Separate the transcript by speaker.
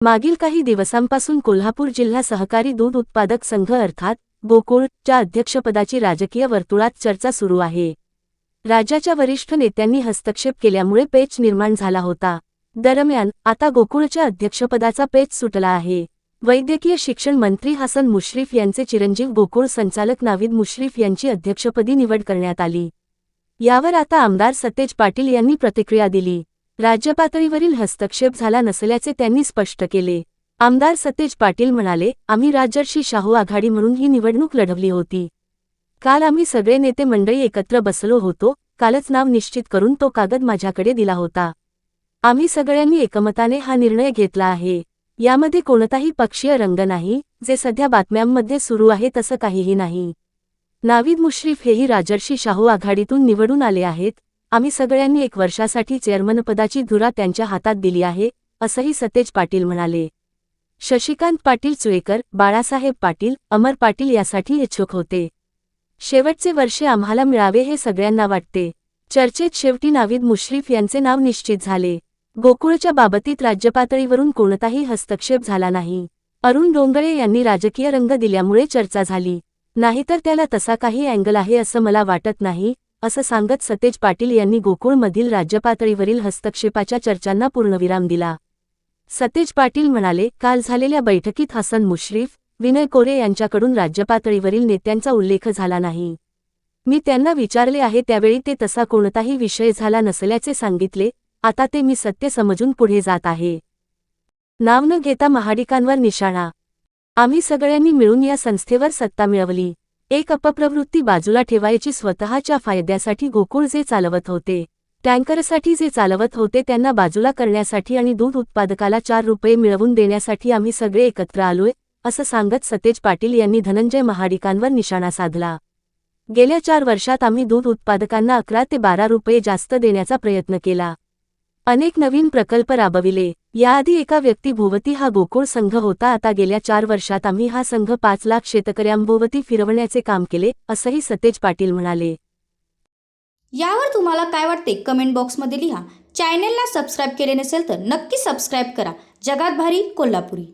Speaker 1: मागील काही दिवसांपासून कोल्हापूर जिल्हा सहकारी दूध उत्पादक संघ अर्थात गोकुळच्या अध्यक्षपदाची राजकीय वर्तुळात चर्चा सुरू आहे. राज्याच्या वरिष्ठ नेत्यांनी हस्तक्षेप केल्यामुळे पेच निर्माण झाला होता. दरम्यान आता गोकुळच्या अध्यक्षपदाचा पेच सुटला आहे. वैद्यकीय शिक्षण मंत्री हसन मुश्रीफ यांचे चिरंजीव गोकुळ संचालक नावीद मुश्रीफ यांची अध्यक्षपदी निवड करण्यात आली. यावर आता आमदार सतेज पाटील यांनी प्रतिक्रिया दिली. राज्यपातळीवरील हस्तक्षेप झाला नसल्याचे त्यांनी स्पष्ट केले. आमदार सतेज पाटील म्हणाले आम्ही राजर्षी शाहू आघाडी म्हणून ही निवडणूक लढवली होती. काल आम्ही सगळे नेते मंडळी एकत्र बसलो होतो कालच नाव निश्चित करून तो कागद माझ्याकडे दिला होता. आम्ही सगळ्यांनी एकमताने हा निर्णय घेतला आहे. यामध्ये कोणताही पक्षीय रंग नाही जे सध्या बातम्यांमध्ये सुरू आहे तसं काहीही नाही. नावीद मुश्रीफ हेही राजर्षी शाहू आघाडीतून निवडून आले आहेत आम्ही सगळ्यांनी एक वर्षासाठी चेअरमनपदाची धुरा त्यांच्या हातात दिली आहे असंही सतेज पाटील म्हणाले. शशिकांत पाटील चुळेकर बाळासाहेब पाटील अमर पाटील यासाठी इच्छुक होते. शेवटचे वर्षे आम्हाला मिळावे हे सगळ्यांना वाटते. चर्चेत शेवटी नावीद मुश्रीफ यांचे नाव निश्चित झाले. गोकुळच्या बाबतीत राज्यपातळीवरून कोणताही हस्तक्षेप झाला नाही. अरुण डोंगळे यांनी राजकीय रंग दिल्यामुळे चर्चा झाली. नाहीतर त्याला तसा काही अँगल आहे असं मला वाटत नाही असं सांगत सतेज पाटील यांनी गोकुळमधील राज्यपातळीवरील हस्तक्षेपाच्या चर्चांना पूर्णविराम दिला. सतेज पाटील म्हणाले काल झालेल्या बैठकीत हसन मुश्रीफ विनय कोरे यांच्याकडून राज्यपातळीवरील नेत्यांचा उल्लेख झाला नाही. मी त्यांना विचारले आहे त्यावेळी ते तसा कोणताही विषय झाला नसल्याचे सांगितले आता ते मी सत्य समजून पुढे जात आहे. नाव न घेता महाडिकांवर निशाणा. आम्ही सगळ्यांनी मिळून या संस्थेवर सत्ता मिळवली. एक अपप्रवृत्ती बाजूला ठेवायची स्वतःच्या फायद्यासाठी गोकुळ जे चालवत होते टँकरसाठी जे चालवत होते त्यांना बाजूला करण्यासाठी आणि दूध उत्पादकाला चार रुपये मिळवून देण्यासाठी आम्ही सगळे एकत्र आलोय असं सांगत सतेज पाटील यांनी धनंजय महाडिकांवर निशाणा साधला. गेल्या चार वर्षात आम्ही दूध उत्पादकांना अकरा ते बारा रुपये जास्त देण्याचा प्रयत्न केला. अनेक नवीन प्रकल्प राबविले. याआधी एका व्यक्ती भोवती हा गोकुळ संघ होता. आता गेल्या चार वर्षात आम्ही हा संघ पाच लाख शेतकऱ्यांभोवती फिरवण्याचे काम केले असंही सतेज पाटील म्हणाले.
Speaker 2: यावर तुम्हाला काय वाटते? कमेंट बॉक्समध्ये लिहा. चॅनेलला सबस्क्राईब केले नसेल तर नक्की सबस्क्राईब करा. जगात भारी कोल्हापुरी.